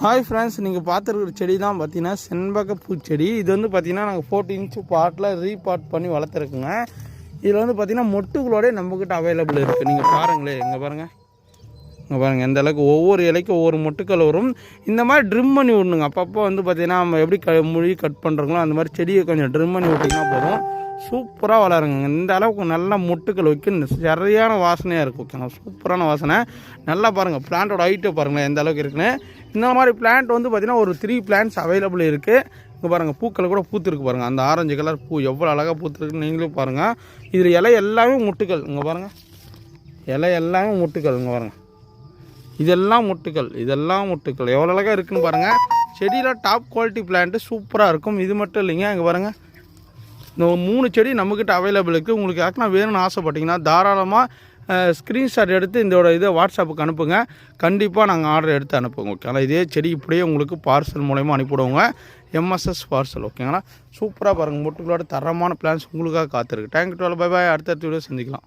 Hi friends நீங்கள் பார்த்துருக்குற செடி தான் பார்த்தீங்கன்னா செண்பக பூச்செடி. இது வந்து பார்த்தீங்கன்னா நாங்கள் ஃபோர்ட்டி இன்ச்சு பாட்டில் ரீபாட் பண்ணி வளர்த்துருக்குங்க. இதில் வந்து பார்த்தீங்கன்னா மொட்டுகளோட நம்மக்கிட்ட அவைலபிள் இருக்குது நீங்கள் பாருங்களேன் இங்கே பாருங்கள் இங்கே பாருங்கள் எந்த அளவுக்கு ஒவ்வொரு இலைக்கும் ஒவ்வொரு மொட்டுக்கள் வரும். இந்த மாதிரி ட்ரிம் பண்ணி விடணுங்க. அப்பப்போ வந்து பார்த்தீங்கன்னா நம்ம எப்படி க மொழி கட் பண்ணுறோங்களோ அந்த மாதிரி செடியை கொஞ்சம் ட்ரிம் பண்ணி விட்டிங்கன்னா போதும். சூப்பராக வளருங்க. இந்த அளவுக்கு நல்ல மொட்டுக்கள் வைக்கும் சரியான வாசனையாக இருக்கும் ஓகேங்களா? சூப்பரான வாசனை. நல்லா பாருங்கள் பிளான்ட்டோட ஹைட்டை பாருங்களேன் எந்த அளவுக்கு இருக்குன்னு. இந்த மாதிரி பிளான்ட் வந்து பார்த்திங்கன்னா ஒரு த்ரீ பிளான்ட்ஸ் அவைலபிள் இருக்குது இங்கே பாருங்கள் பூக்கள் கூட பூத்துருக்கு பாருங்கள் அந்த ஆரஞ்சு கலர் பூ எவ்வளோ அழகாக பூத்துருக்குன்னு நீங்களும் பாருங்கள் இதில் இலை எல்லாமே முட்டுக்கள் இங்கே பாருங்கள் இலை எல்லாமே முட்டுக்கள் இங்கே பாருங்கள் இதெல்லாம் முட்டுக்கள் இதெல்லாம் முட்டுக்கள் எவ்வளோ அழகாக இருக்குன்னு பாருங்கள் செடியில் டாப் குவாலிட்டி பிளான்ட்டு சூப்பராக இருக்கும். இது மட்டும் இல்லைங்க. இங்கே பாருங்கள் இந்த மூணு செடி நம்மக்கிட்ட அவைலபிள் இருக்குது உங்களுக்கு யாருக்குன்னா வேணும்னு ஆசைப்பட்டிங்கன்னா தாராளமாக ஸ்க்ரீன்ஷாட் எடுத்து இதோட இதை வாட்ஸ்அப்புக்கு அனுப்புங்க. கண்டிப்பாக நாங்கள் ஆர்டர் எடுத்து அனுப்புவோங்க ஓகேங்களா இதே செடி இப்படியே உங்களுக்கு பார்சல் மூலயமா அனுப்பிவிடுவோங்க. எம்எஸ்எஸ் பார்சல் ஓகேங்களா சூப்பராக பாருங்கள் முட்டுகளோட தரமான பிளான்ஸ் உங்களுக்காக காத்திருக்கு. தேங்க்யூ டுவெல் பை பாய் அடுத்த வீடியோ சந்திக்கலாம்.